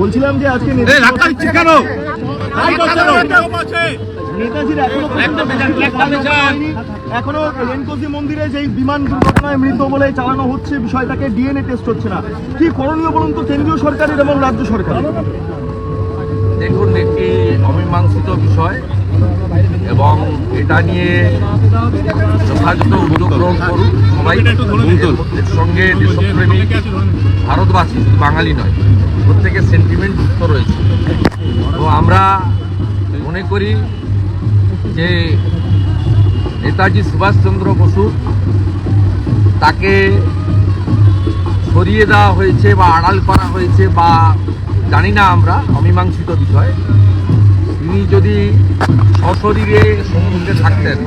বলছিলাম যে আজকে ধাক্কা দিচ্ছে কেন? নেতাজির এখনও রেনকোজি মন্দিরে যেই বিমান দুর্ঘটনায় মৃত বলে চালানো হচ্ছে বিষয়টাকে ডিএনএ টেস্ট হচ্ছে না। কি করণীয় বলুন তো কেন্দ্রীয় সরকারের এবং রাজ্য সরকারের? দেখুন একটি অমীমাংসিত বিষয় এবং এটা নিয়ে যথাযথ উদ্যোগ গ্রহণ করুন। সবাই এর সঙ্গে দেশপ্রেমী ভারতবাসী শুধু বাঙালি নয় প্রত্যেকের সেন্টিমেন্ট যুক্ত রয়েছে। তো আমরা মনে করি যে নেতাজি সুভাষচন্দ্র বসু তাকে সরিয়ে দেওয়া হয়েছে বা আড়াল করা হয়েছে বা জানি না আমরা, অমীমাংসিত বিষয়। তিনি যদি সশরীরে সম্মুখে থাকতেন,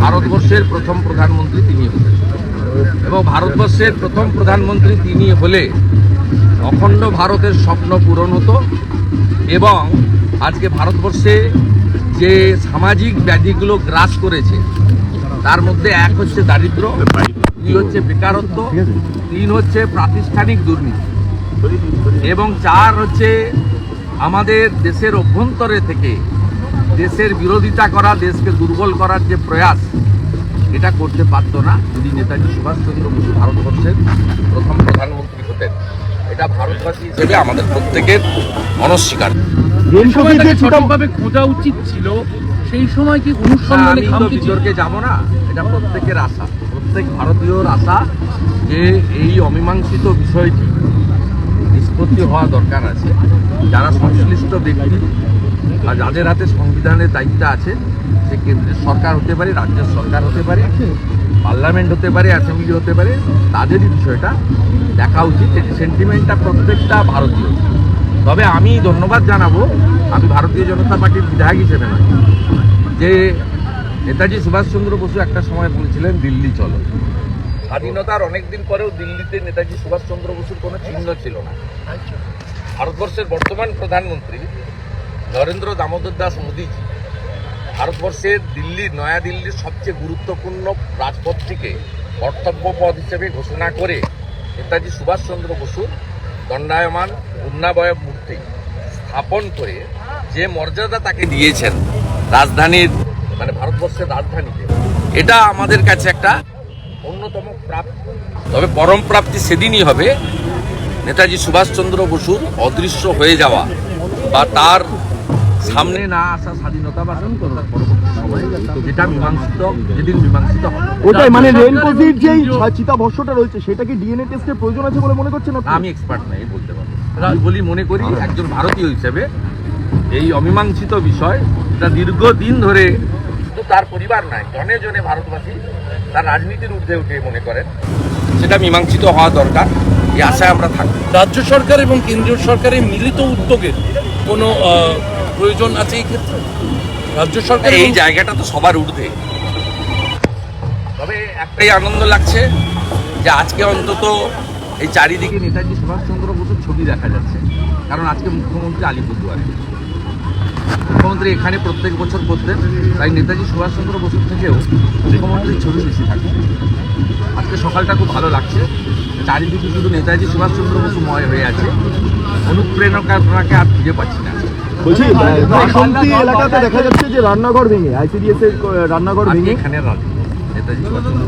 ভারতবর্ষের প্রথম প্রধানমন্ত্রী তিনি হতেন এবং ভারতবর্ষের প্রথম প্রধানমন্ত্রী তিনি হলে অখণ্ড ভারতের স্বপ্ন পূরণ হতো এবং আজকে ভারতবর্ষে যে সামাজিক ব্যাধিগুলো গ্রাস করেছে, তার মধ্যে এক হচ্ছে দারিদ্র, দুই হচ্ছে বেকারত্ব, তিন হচ্ছে প্রাতিষ্ঠানিক দুর্নীতি এবং চার হচ্ছে আমাদের দেশের অভ্যন্তরে থেকে দেশের বিরোধিতা করা, দেশকে দুর্বল করার যে প্রয়াস, এটা করতে পারতো না। যদি নেতাজি সুভাষচন্দ্র বসু ভারতবর্ষের প্রথম প্রধানমন্ত্রী হতেন, এটা ভারতবাসী হিসেবে আমাদের প্রত্যেকের অনস্বীকার। সঠিকভাবে খোঁজা উচিত ছিল সেই সময় কি না, অনুসন্ধানে খামতি বিতর্কে যাব না এটা প্রত্যেকের আশা প্রত্যেক ভারতীয়র আশা যে এই অমীমাংসিত বিষয়টি নিষ্পত্তি হওয়া দরকার আছে। যারা সংশ্লিষ্ট ব্যক্তি বা যাদের হাতে সংবিধানের দায়িত্ব আছে সে কেন্দ্রের সরকার হতে পারে রাজ্যের সরকার হতে পারে পার্লামেন্ট হতে পারে অ্যাসেম্বলি হতে পারে তাদেরই বিষয়টা দেখা উচিত। সেন্টিমেন্টটা প্রত্যেকটা ভারতীয়। তবে আমি ধন্যবাদ জানাব, আমি ভারতীয় জনতা পার্টির বিধায়ক হিসেবে নয়। যে নেতাজি সুভাষচন্দ্র বসু একটা সময় বলেছিলেন, দিল্লি চলো। স্বাধীনতার অনেকদিন পরেও দিল্লিতে নেতাজি সুভাষচন্দ্র বসুর কোনো চিহ্ন ছিল না। ভারতবর্ষের বর্তমান প্রধানমন্ত্রী নরেন্দ্র দামোদর দাস মোদীজি ভারতবর্ষের দিল্লি, নয়াদিল্লির সবচেয়ে গুরুত্বপূর্ণ রাজপথটিকে কর্তব্য পদ হিসেবে ঘোষণা করে নেতাজি সুভাষচন্দ্র বসুর দণ্ডায়মান পূর্ণাবয়ব মূর্তি স্থাপন করে যে মর্যাদা তাকে দিয়েছেন রাজধানীর মানে ভারতবর্ষের রাজধানীতে এটা আমাদের কাছে একটা অন্যতম প্রাপ্তি। তবে পরম প্রাপ্তি সেদিনই হবে। নেতাজি সুভাষচন্দ্র বসুর অদৃশ্য হয়ে যাওয়া বা তার সামনে না আসা স্বাধীনতা বা স্বাধীনতার পরবর্তী সময়ে যেটা মীমাংসিত যেদিন মীমাংসিত হবে। ওটাই মানে রেনকোজির যেই চিতা ভস্যটা রয়েছে সেটা কি ডিএনএ টেস্টের প্রয়োজন আছে বলে মনে করছেন আমি এক্সপার্ট নাই বলতে পারব বলি মনে করি একজন ভারতীয় হিসেবে এই অমীমাংসিত বিষয় এটা দীর্ঘদিন ধরে শুধু তার পরিবার নয় জনে জনে ভারতবাসী তার রাজনীতির ঊর্ধ্বে উঠে মনে করেন। সেটা মীমাংসিত হওয়া দরকার এই আশায় আমরা থাকব। রাজ্য সরকার এবং কেন্দ্রীয় সরকারের মিলিত উদ্যোগের কোনো প্রয়োজন আছে এই ক্ষেত্রে? রাজ্য সরকার এই জায়গাটা তো সবার ঊর্ধ্বে। তবে একটাই আনন্দ লাগছে যে আজকে অন্তত এই চারিদিকে নেতাজি সুভাষচন্দ্র ছবি দেখা যাচ্ছে। কারণ আজকে মুখ্যমন্ত্রী আলিপুরদুয়ারে মুখ্যমন্ত্রী এখানে প্রত্যেক বছর করতেন তাই নেতাজি সুভাষচন্দ্র বসুর থেকেও মুখ্যমন্ত্রীর ছবি বেশি থাকে। আজকে সকালটা খুব ভালো লাগছে। চারিদিকে শুধু নেতাজি সুভাষচন্দ্র বসু ময় হয়ে আছে। অনুপ্রেরণাকে আর খুঁজে পাচ্ছি না। বলছি বাসন্তী এলাকাতে দেখা যাচ্ছে যে রান্নাঘর ভেঙে আইসিডিএস এর রান্নাঘর ভেঙে। এখানে নেতাজি সুভাষচন্দ্র